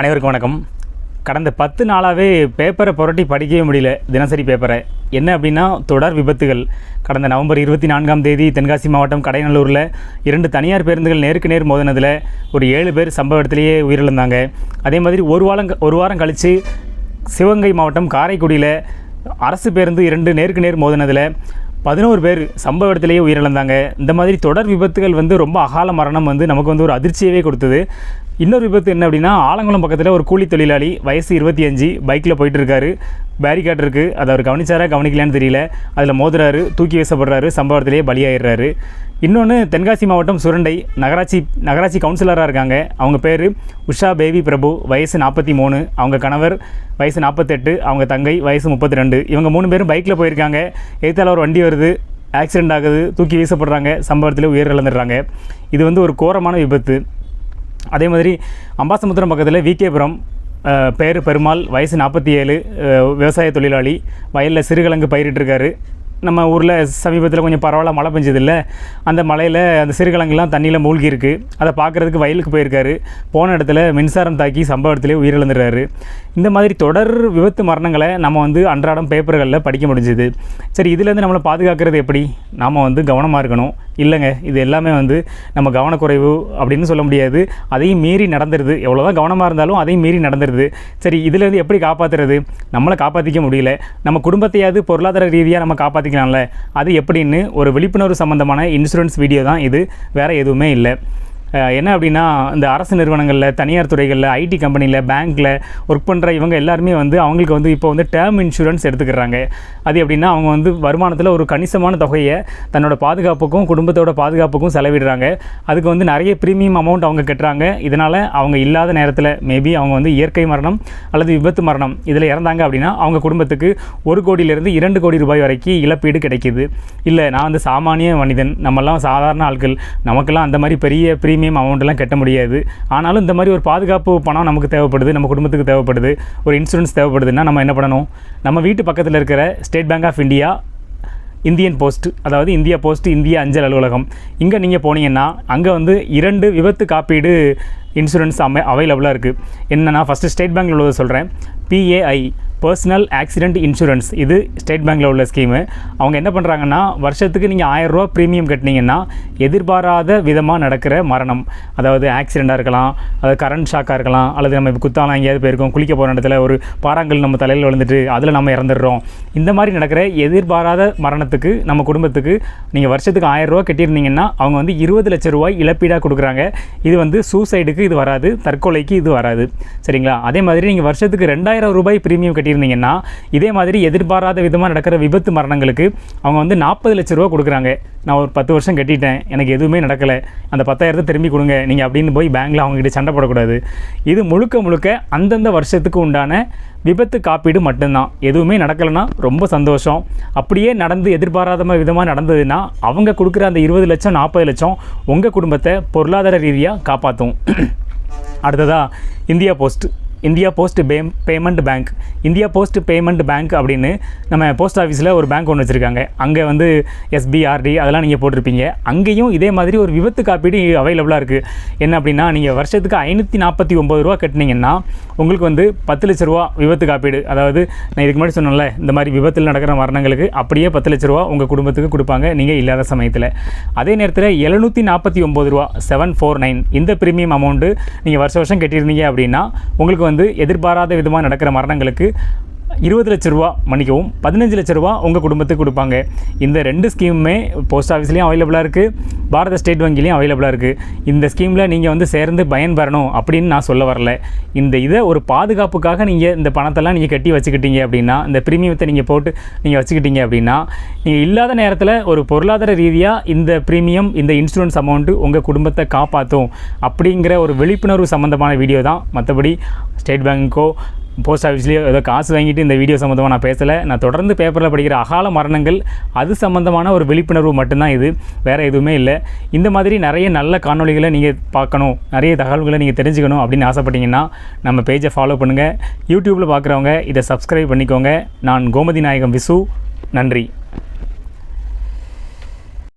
அனைவருக்கும் வணக்கம். கடந்த பத்து நாளாகவே பேப்பரை புரட்டி படிக்கவே முடியல தினசரி பேப்பரை என்ன அப்படின்னா தொடர் விபத்துகள். கடந்த நவம்பர் இருபத்தி நான்காம் தேதி தென்காசி மாவட்டம் கடைநல்லூரில் இரண்டு தனியார் பேருந்துகள் நேருக்கு நேர் மோதினதில் ஒரு ஏழு பேர் சம்பவ இடத்துலையே உயிரிழந்தாங்க. அதே மாதிரி ஒரு வாரம் ஒரு வாரம் கழித்து சிவகங்கை மாவட்டம் காரைக்குடியில் அரசு பேருந்து இரண்டு நேருக்கு நேர் மோதினதில் பதினோரு பேர் சம்பவ இடத்துலேயே உயிரிழந்தாங்க. இந்த மாதிரி தொடர் விபத்துகள் வந்து ரொம்ப அகால மரணம் வந்து நமக்கு வந்து ஒரு அதிர்ச்சியவே கொடுத்தது. இன்னொரு விபத்து என்ன அப்படின்னா ஆலங்குளம் பக்கத்தில் ஒரு கூலி தொழிலாளி வயசு இருபத்தி அஞ்சு பைக்கில் போயிட்டு இருக்காரு. பேரிகேட் இருக்குது அதை அவர் கவனிச்சாரா கவனிக்கலான்னு தெரியல. அதில் மோதுறாரு தூக்கி வீசப்படுறாரு சம்பவத்திலேயே பலியாயிடுறாரு. இன்னொன்று தென்காசி மாவட்டம் சுரண்டை நகராட்சி நகராட்சி கவுன்சிலராக இருக்காங்க. அவங்க பேர் உஷா பேபி பிரபு வயசு நாற்பத்தி மூணு. அவங்க கணவர் வயசு நாற்பத்தெட்டு அவங்க தங்கை வயசு முப்பத்தி ரெண்டு இவங்க மூணு பேரும் பைக்கில் போயிருக்காங்க. எதிர்த்தால ஒரு வண்டி வருது ஆக்சிடென்ட் ஆகுது தூக்கி வீசப்படுறாங்க சம்பவத்தில் உயிரிழந்துடுறாங்க. இது வந்து ஒரு கோரமான விபத்து. அதே மாதிரி அம்பாசமுத்திரம் பக்கத்தில் விகேபுரம் பேர் பெருமாள் வயசு நாற்பத்தி ஏழு விவசாய தொழிலாளி வயலில் சிறுகிழங்கு பயிரிட்டிருக்காரு. நம்ம ஊரில் சமீபத்தில் கொஞ்சம் பரவாயில்ல மழை பெஞ்சதில்ல. அந்த மலையில் அந்த சிறுகிழங்குலாம் தண்ணியில் மூழ்கி இருக்குது அதை பார்க்குறதுக்கு வயலுக்கு போயிருக்காரு. போன இடத்துல மின்சாரம் தாக்கி சம்பவ உயிரிழந்துடுறாரு. இந்த மாதிரி தொடர் விபத்து மரணங்களை நம்ம வந்து அன்றாடம் பேப்பர்களில் படிக்க முடிஞ்சுது. சரி இதுலேருந்து நம்மளை பாதுகாக்கிறது எப்படி? நாம் வந்து கவனமாக இருக்கணும். இல்லைங்க இது எல்லாமே வந்து நம்ம கவனக்குறைவு அப்படின்னு சொல்ல முடியாது. அதையும் மீறி நடந்துருது. எவ்வளோ தான் கவனமாக இருந்தாலும் அதையும் மீறி நடந்துருது. சரி இதுலேருந்து எப்படி காப்பாற்றுறது நம்மளை காப்பாற்றிக்க முடியல. நம்ம குடும்பத்தையாவது பொருளாதார ரீதியாக நம்ம காப்பாற்றிக்கலாம்ல அது எப்படின்னு ஒரு விழிப்புணர்வு சம்மந்தமான இன்சூரன்ஸ் வீடியோ தான் இது. வேறு எதுவுமே இல்லை. என்ன அப்படின்னா இந்த அரசு நிறுவனங்களில் தனியார் துறைகளில் ஐடி கம்பெனியில் பேங்க்கில் ஒர்க் பண்ணுற இவங்க எல்லாருமே வந்து அவங்களுக்கு வந்து இப்போ வந்து டேர்ம் இன்சூரன்ஸ் எடுத்துக்கிறாங்க. அது எப்படின்னா அவங்க வந்து வருமானத்தில் ஒரு கணிசமான தொகையை தன்னோட பாதுகாப்புக்கும் குடும்பத்தோட பாதுகாப்புக்கும் செலவிடுறாங்க. அதுக்கு வந்து நிறைய ப்ரீமியம் அமௌண்ட் அவங்க கட்டுறாங்க. இதனால் அவங்க இல்லாத நேரத்தில் மேபி அவங்க வந்து இயற்கை மரணம் அல்லது விபத்து மரணம் இதில் இறந்தாங்க அப்படின்னா அவங்க குடும்பத்துக்கு ஒரு கோடியிலேருந்து இரண்டு கோடி ரூபாய் வரைக்கும் இழப்பீடு கிடைக்கிது. இல்லை நான் வந்து சாமானிய மனிதன். நம்மெல்லாம் சாதாரண ஆட்கள். நமக்கெல்லாம் அந்த மாதிரி பெரிய ப்ரீமியம் அமௌண்ட்லாம் கட்ட முடியாது. ஆனாலும் இந்த மாதிரி ஒரு பாதுகாப்பு பணம் நமக்கு தேவைப்படுது நம்ம குடும்பத்துக்கு தேவைப்படுது ஒரு இன்சூரன்ஸ் தேவைப்படுதுன்னா நம்ம என்ன பண்ணணும்? நம்ம வீட்டு பக்கத்தில் இருக்கிற State Bank of India Indian Post அதாவது இந்தியா போஸ்ட் இந்திய அஞ்சல் அலுவலகம். இங்கே நீங்கள் போனீங்கன்னா அங்கே வந்து இரண்டு விபத்து காப்பீடு இன்சூரன்ஸ் அமை அவைலபிளாக இருக்குது என்னென்னா ஃபஸ்ட்டு ஸ்டேட் பேங்க்கில் உள்ளதை சொல்கிறேன் பிஏஐ பர்சனல் ஆக்சிடென்ட் இன்சூரன்ஸ் இது ஸ்டேட் பேங்க்கில் உள்ள ஸ்கீமு அவங்க என்ன பண்ணுறாங்கன்னா வருஷத்துக்கு நீங்கள் ஆயிரரூவா ப்ரீமியம் கட்டினீங்கன்னா எதிர்பாராத விதமாக நடக்கிற மரணம். அதாவது ஆக்சிடெண்ட்டாக இருக்கலாம் அதாவது கரண்ட் ஷாக்காக இருக்கலாம் அல்லது நம்ம இப்போ எங்கேயாவது போயிருக்கோம் குளிக்க போகிற இடத்துல ஒரு பாறாங்கல் நம்ம தலையில் விழுந்துட்டு அதில் நம்ம இறந்துடுறோம். இந்த மாதிரி நடக்கிற எதிர்பாராத மரணத்துக்கு நம்ம குடும்பத்துக்கு நீங்கள் வருஷத்துக்கு ஆயிரரூவா கட்டியிருந்தீங்கன்னா அவங்க வந்து இருபது லட்ச ரூபாய் இழப்பீடாக கொடுக்குறாங்க. இது வந்து சூசைடுக்கு இது வராது தற்கொலைக்கு இது வராது. சரிங்களா? அதே மாதிரி நீங்கள் வருஷத்துக்கு ரெண்டாயிரம் ரூபாய் ப்ரீமியம் கட்டியிருந்தீங்கன்னா இதே மாதிரி எதிர்பாராத விதமாக நடக்கிற விபத்து மரணங்களுக்கு அவங்க வந்து நாற்பது லட்ச ரூபா கொடுக்குறாங்க. நான் ஒரு பத்து வருஷம் கட்டிட்டேன் எனக்கு எதுவுமே நடக்கலை. அந்த பத்தாயிரத்தை திரும்பி கொடுங்க நீங்கள் அப்படின்னு போய் பேங்க்கில் அவங்ககிட்ட சண்டை போடக்கூடாது. இது முழுக்க முழுக்க அந்தந்த வருஷத்துக்கு உண்டான விபத்து காப்பீடு மட்டும்தான். எதுவுமே நடக்கலைன்னா ரொம்ப சந்தோஷம். அப்படியே நடந்து எதிர்பாராத விதமாக நடந்ததுன்னா அவங்க கொடுக்குற அந்த இருபது லட்சம் நாற்பது லட்சம் உங்கள் குடும்பத்தை பொருளாதார ரீதியாக காப்பாற்றும் அடுத்ததாக India Post. India Post pay payment bank India Post payment bank அப்படின்னு நம்ம போஸ்ட் ஆஃபீஸில் ஒரு பேங்க் ஒன்று வச்சுருக்காங்க. அங்கே வந்து எஸ்பிஆர்டி அதெல்லாம் நீங்கள் போட்டிருப்பீங்க. அங்கேயும் இதே மாதிரி ஒரு விபத்து காப்பீடு அவைலபிளாக இருக்குது என்ன அப்படின்னா நீங்கள் வருஷத்துக்கு ஐநூற்றி நாற்பத்தி ஒம்பது ரூபா கட்டினீங்கன்னா உங்களுக்கு வந்து பத்து லட்ச ரூபா விபத்து காப்பீடு. அதாவது நான் இதுக்கு முன்னாடி சொன்னேன்ல இந்த மாதிரி விபத்தில் நடக்கிற மரணங்களுக்கு அப்படியே பத்து லட்ச ரூபா உங்கள் குடும்பத்துக்கு கொடுப்பாங்க நீங்கள் இல்லாத சமயத்தில். அதே நேரத்தில் எழுநூற்றி நாற்பத்தி ஒம்பது ரூபா செவன் ஃபோர் நைன் இந்த ப்ரீமியம் அமௌண்ட்டு நீங்கள் வருஷ வருஷம் கட்டியிருந்தீங்க அப்படின்னா உங்களுக்கு வந்து எதிர்பாராத விதமாக நடக்கிற மரணங்களுக்கு இருபது லட்ச ரூபா மன்னிக்கவும் பதினஞ்சு லட்ச ரூபா உங்கள் குடும்பத்துக்கு கொடுப்பாங்க. இந்த ரெண்டு ஸ்கீமுமே போஸ்ட் ஆஃபீஸ்லேயும் அவைலபிளாக இருக்குது பாரத ஸ்டேட் வங்கிலையும் அவைலபிளாக இருக்குது இந்த ஸ்கீமில் நீங்கள் வந்து சேர்ந்து பயன்பெறணும் அப்படின்னு நான் சொல்ல வரல. இந்த இதை ஒரு பாதுகாப்புக்காக நீங்கள் இந்த பணத்தெல்லாம் நீங்கள் கட்டி வச்சுக்கிட்டீங்க அப்படின்னா இந்த ப்ரீமியத்தை நீங்கள் போட்டு நீங்கள் வச்சுக்கிட்டீங்க அப்படின்னா நீங்கள் இல்லாத நேரத்தில் ஒரு பொருளாதார ரீதியாக இந்த ப்ரீமியம் இந்த இன்சூரன்ஸ் அமௌண்ட்டு உங்கள் குடும்பத்தை காப்பாற்றும் அப்படிங்கிற ஒரு விழிப்புணர்வு சம்மந்தமான வீடியோ தான். மற்றபடி ஸ்டேட் பேங்க்கோ போஸ்ட் ஆஃபீஸ்லேயோ ஏதோ காசு வாங்கிட்டு இந்த வீடியோ சம்மந்தமாக நான் பேசலை. நான் தொடர்ந்து பேப்பரில் படிக்கிற அகால மரணங்கள் அது சம்மந்தமான ஒரு விழிப்புணர்வு மட்டும்தான் இது. வேறு எதுவுமே இல்லை. இந்த மாதிரி நிறைய நல்ல காணொளிகளை நீங்கள் பார்க்கணும் நிறைய தகவல்களை நீங்கள் தெரிஞ்சுக்கணும் அப்படின்னு ஆசைப்பட்டீங்கன்னா நம்ம பேஜை ஃபாலோ பண்ணுங்கள் யூடியூப்பில் பார்க்குறவங்க இதை சப்ஸ்கிரைப் பண்ணிக்கோங்க. நான் கோமதி நாயகம் விசு. நன்றி.